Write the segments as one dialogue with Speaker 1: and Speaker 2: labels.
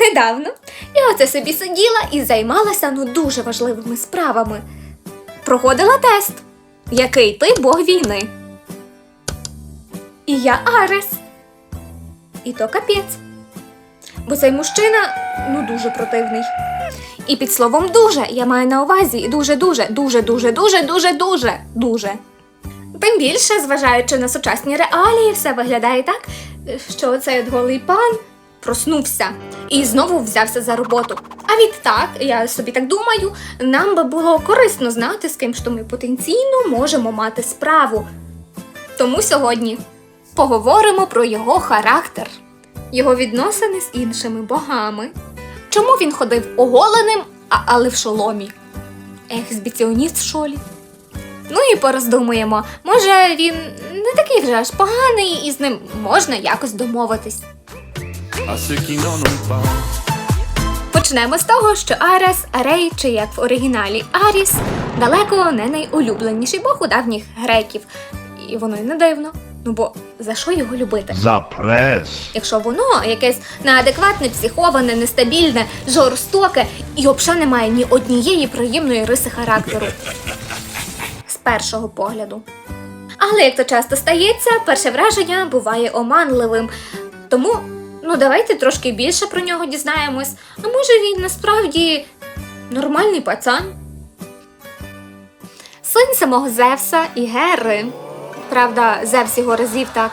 Speaker 1: Недавно я оце собі сиділа і займалася ну дуже важливими справами. Проходила тест. Який ти бог війни? І я Арес. І то капець. Бо цей мужчина ну дуже противний. І під словом дуже я маю на увазі дуже, дуже, дуже, дуже, дуже, дуже. Тим більше, зважаючи на сучасні реалії, все виглядає так, що цей от голий пан проснувся і знову взявся за роботу. А відтак, я собі так думаю, нам би було корисно знати, з ким що ми потенційно можемо мати справу. Тому сьогодні поговоримо про його характер, його відносини з іншими богами. Чому він ходив оголеним, а, але в шоломі? Ексбіціоніст в шолі. Ну і пороздумуємо, може він не такий вже аж поганий, і з ним можна якось домовитись.
Speaker 2: À ceux qui n'en ont pas.
Speaker 1: Почнемо з того, що Арес, Арей, чи як в оригіналі Аріс, далеко не найулюбленіший бог у давніх греків. І воно й не дивно. Ну бо за що його любити?
Speaker 3: За прес.
Speaker 1: Якщо воно якесь неадекватне, психоване, нестабільне, жорстоке і взагалі не має ні однієї приємної риси характеру. З першого погляду. Але як то часто стається, перше враження буває оманливим. Тому ну давайте трошки більше про нього дізнаємось. А може він насправді нормальний пацан? Син самого Зевса і Гери. Правда, Зевс його разів так,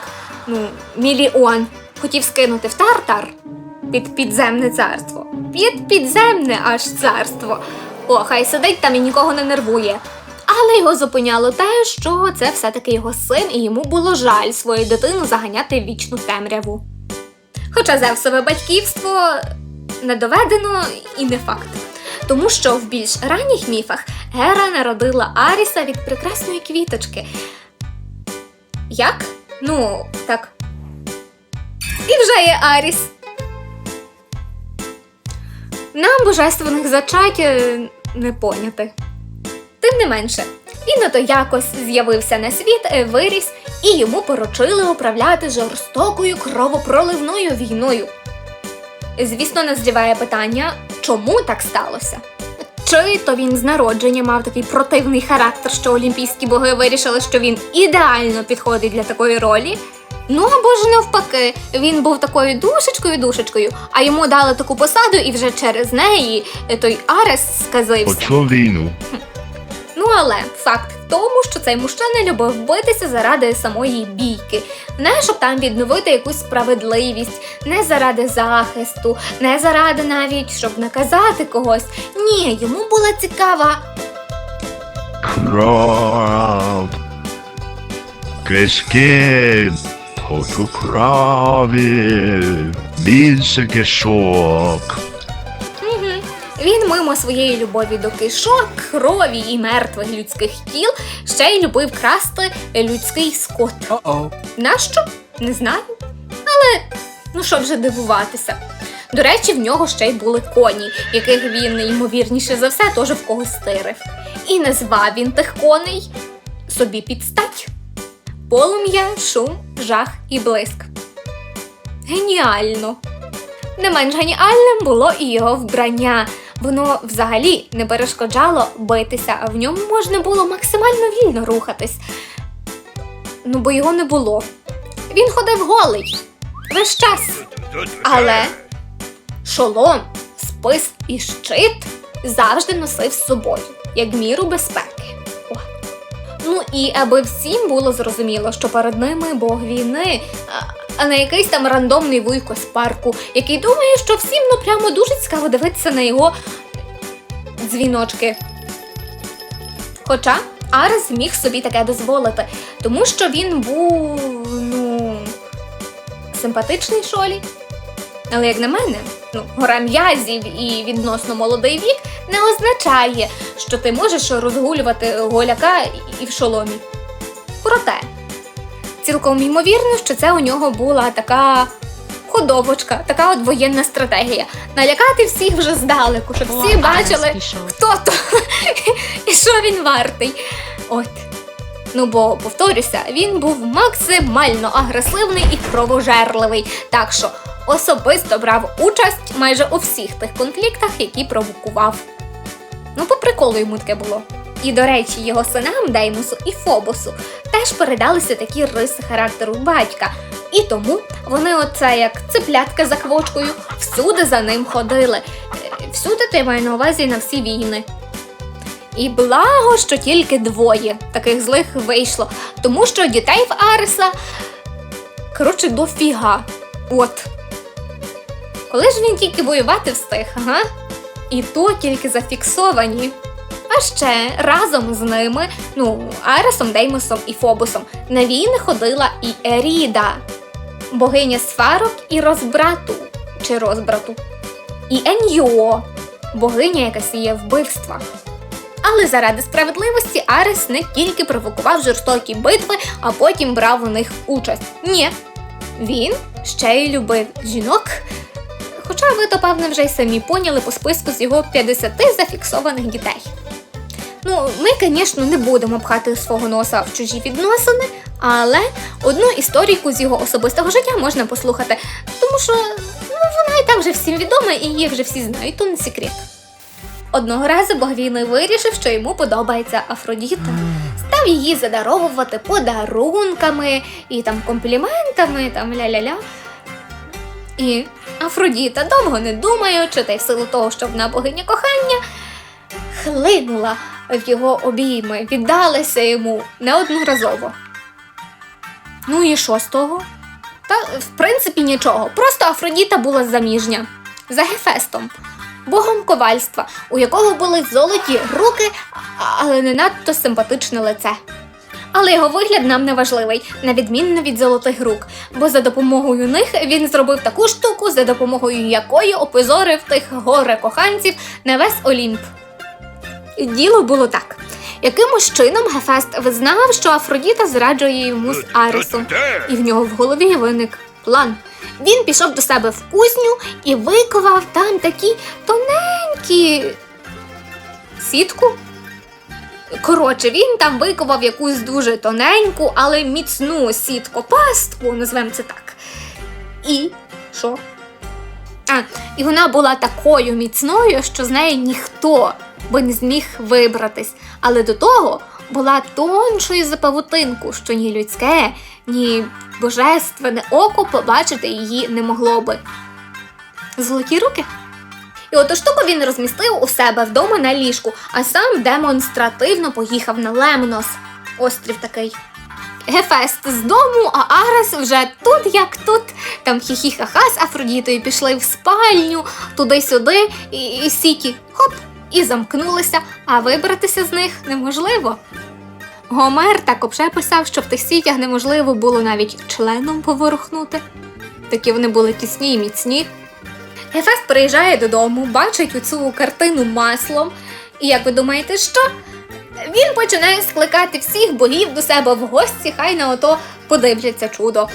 Speaker 1: ну, мільйон хотів скинути в Тартар під підземне царство. Під підземне аж царство. О, хай сидить там і нікого не нервує. Але його зупиняло те, що це все-таки його син, і йому було жаль свою дитину заганяти в вічну темряву. Хоча Зевсове батьківство не доведено і не факт. Тому що в більш ранніх міфах Гера народила Аріса від прекрасної квіточки. Як? Ну, так. І вже є Аріс. Нам божественних зачать е, не поняти. Тим не менше, він ото якось з'явився на світ, е, виріс, і йому поручили управляти жорстокою кровопроливною війною. Звісно, назріває питання, чому так сталося? Чи то він з народження мав такий противний характер, що олімпійські боги вирішили, що він ідеально підходить для такої ролі? Ну або ж навпаки, він був такою душечкою-душечкою, а йому дали таку посаду, і вже через неї е, той Арес сказився.
Speaker 3: Почав війну.
Speaker 1: Ну але факт в тому, що цей мужчина любив битися заради самої бійки, не щоб там відновити якусь справедливість, не заради захисту, не заради навіть щоб наказати когось. Ні, йому була цікава
Speaker 3: Кров. Кишки. Хочу крові. Більше кишок.
Speaker 1: Він мимо своєї любові до кишок, крові і мертвих людських тіл ще й любив красти людський скот. Нащо? Не знаю. Але ну що вже дивуватися. До речі, в нього ще й були коні, яких він, ймовірніше за все, теж в когось стирив. І назвав він тих коней собі підстать. Полум'я, шум, жах і блиск. Геніально! Не менш геніальним було і його вбрання. Воно взагалі не перешкоджало битися, а в ньому можна було максимально вільно рухатись. Ну, бо його не було. Він ходив голий весь час. Але шолом, спис і щит завжди носив з собою, як міру безпеки. О. Ну і аби всім було зрозуміло, що перед ними Бог війни, а- не якийсь там рандомний вуйко з парку, який думає, що всім ну прямо дуже цікаво дивитися на його дзвіночки. Хоча Арес міг собі таке дозволити, тому що він був, ну, симпатичний шолі. Але як на мене, ну, гора м'язів і відносно молодий вік не означає, що ти можеш розгулювати голяка і в шоломі. Проте, цілком ймовірно, що це у нього була така ходовочка, така от воєнна стратегія. Налякати всіх вже здалеку, щоб всі бачили, хто то і що він вартий. От. Ну бо, повторюся, він був максимально агресивний і кровожерливий. Так що особисто брав участь майже у всіх тих конфліктах, які провокував. Ну, по приколу йому таке було. І, до речі, його синам Деймосу і Фобосу теж передалися такі риси характеру батька. І тому вони, оце як цеплятка за квочкою, всюди за ним ходили. Е, Всюди ти маю на увазі на всі війни. І благо, що тільки двоє таких злих вийшло, тому що дітей в Ареса, коротше, дофіга. От. Коли ж він тільки воювати встиг, ага? І то тільки зафіксовані. А ще разом з ними, ну, Аресом, Деймосом і Фобосом, на війни ходила і Еріда, богиня сварок і розбрату чи розбрату, і Еньо, богиня, яка сіє вбивства. Але заради справедливості Арес не тільки провокував жорстокі битви, а потім брав у них участь. Ні, він ще й любив жінок. Хоча ви, то певне, вже й самі поняли по списку з його 50 зафіксованих дітей. Ну, ми, звісно, не будемо пхати свого носа в чужі відносини, але одну історійку з його особистого життя можна послухати, тому що ну, вона і так вже всім відома, і її вже всі знають, то не секрет. Одного разу бог вирішив, що йому подобається Афродіта. Став її задаровувати подарунками і там компліментами, там ля-ля-ля. І Афродіта, довго не думаючи, та й в силу того, що вона богиня кохання, хлинула в його обійми, віддалася йому неодноразово. Ну і що з того? Та, в принципі, нічого. Просто Афродіта була заміжня за Гефестом, богом ковальства, у якого були золоті руки, але не надто симпатичне лице. Але його вигляд нам не важливий, на відмінно від золотих рук, бо за допомогою них він зробив таку штуку, за допомогою якої опозорив тих горе коханців на весь Олімп. Діло було так. Якимось чином Гефест визнав, що Афродіта зраджує йому з Аресом, і в нього в голові виник план. Він пішов до себе в кузню і виковав там такі тоненькі сітку. Коротше, він там виковав якусь дуже тоненьку, але міцну сітку пастку, назвемо це так. І що? А, і вона була такою міцною, що з неї ніхто би не зміг вибратись. Але до того була тоншою за павутинку, що ні людське, ні божественне око побачити її не могло би. Золоті руки. І оту штуку він розмістив у себе вдома на ліжку, а сам демонстративно поїхав на Лемнос. Острів такий. Гефест з дому, а Арес вже тут як тут. Там хі-хі-ха-ха з Афродітою пішли в спальню, туди-сюди, і, і сіті хоп, і замкнулися, а вибратися з них неможливо. Гомер так обше писав, що в тих сітях неможливо було навіть членом поворухнути. Такі вони були тісні і міцні. Гефест приїжджає додому, бачить оцю картину маслом. І як ви думаєте, що? Він починає скликати всіх богів до себе в гості, хай на ото подивляться чудо.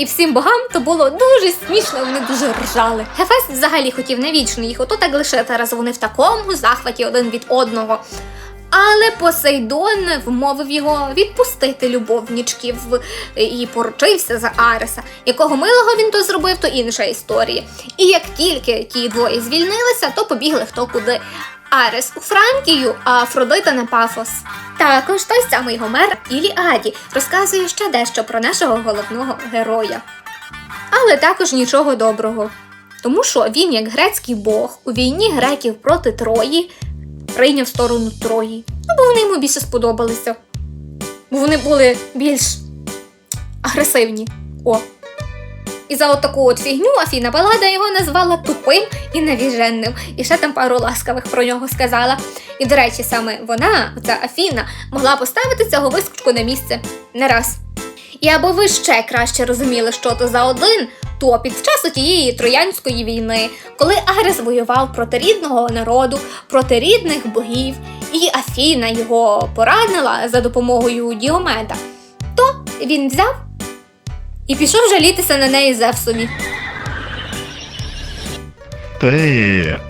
Speaker 1: І всім богам то було дуже смішно, вони дуже ржали. Гефест взагалі хотів навічно їх ото так лишити, раз вони в такому захваті один від одного. Але Посейдон вмовив його відпустити любовнічків і поручився за Ареса. Якого милого він то зробив, то інша історія. І як тільки ті двоє звільнилися, то побігли хто куди. Арес у Франкію, а Афродита на Пафос. Також той самий Гомер Іліаді розказує ще дещо про нашого головного героя. Але також нічого доброго. Тому що він, як грецький бог, у війні греків проти Трої прийняв сторону Трої. Ну, бо вони йому більше сподобалися. Бо вони були більш агресивні. О. І за отаку от фігню Афіна Палада його назвала тупим і навіженним. І ще там пару ласкавих про нього сказала. І, до речі, саме вона, оця Афіна, могла поставити цього вискочку на місце не раз. І аби ви ще краще розуміли, що то за один, то під час тієї троянської війни, коли Арес воював проти рідного народу, проти рідних богів, і Афіна його поранила за допомогою Діомеда, то він взяв і пішов жалітися на неї Зевсові.
Speaker 3: Ти,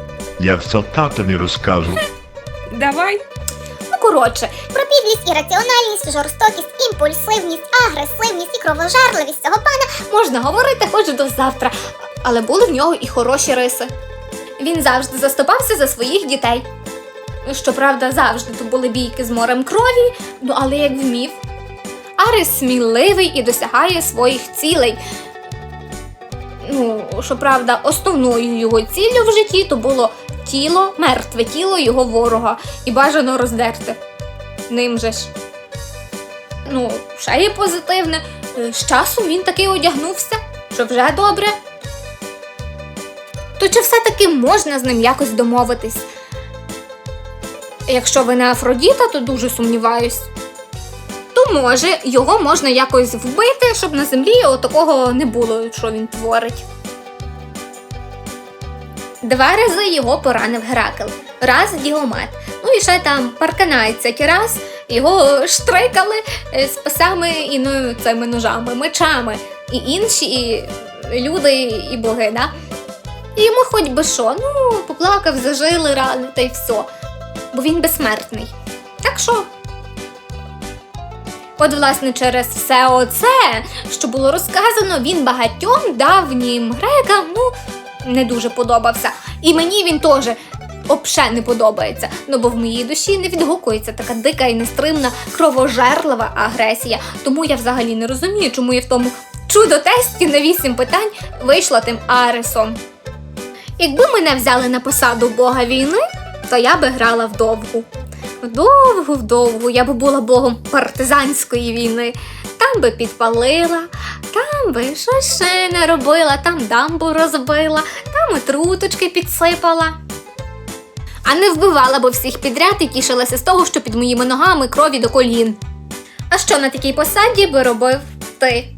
Speaker 3: я все татові розкажу.
Speaker 4: Давай.
Speaker 1: Коротше,
Speaker 5: Про підлість, ірраціональність, жорстокість, імпульсивність, агресивність і кровожарливість цього пана
Speaker 1: можна говорити хоч до завтра. але були в нього і хороші риси. Він завжди заступався за своїх дітей. Щоправда, завжди то були бійки з морем крові, ну але як вмів. Арис сміливий і досягає своїх цілей. Ну, щоправда, основною його ціллю в житті то було тіло, мертве тіло його ворога, і бажано роздерти. Ним же ж. Ну, ще є позитивне. Е, З часом він таки одягнувся, що вже добре. То чи все-таки можна з ним якось домовитись? Якщо ви не Афродіта, то дуже сумніваюсь. То може його можна якось вбити, щоб на землі отакого не було, що він творить. Два рази його поранив Геракл, раз Діомет. Ну і ще там Парканайцять раз його штрикали е, з писами і ну, цими ножами, мечами, і інші і люди, і боги, да? І йому хоч би що, ну, поплакав, зажили рани та й все. Бо він безсмертний. Так що. От, власне, через все оце, що було розказано, він багатьом давнім грекам, ну, не дуже подобався. І мені він теж обше не подобається. Ну бо в моїй душі не відгукується така дика і нестримна кровожерлива агресія. Тому я взагалі не розумію, чому я в тому чудо-тесті на вісім питань вийшла тим Аресом. Якби мене взяли на посаду бога війни, то я би грала вдовгу. Вдовгу, вдовгу, я би була богом партизанської війни. Там би підпалила, там би що ще не робила, там дамбу розбила, там і труточки підсипала. А не вбивала б всіх підряд і тішилася з того, що під моїми ногами крові до колін. А що на такій посаді би робив ти?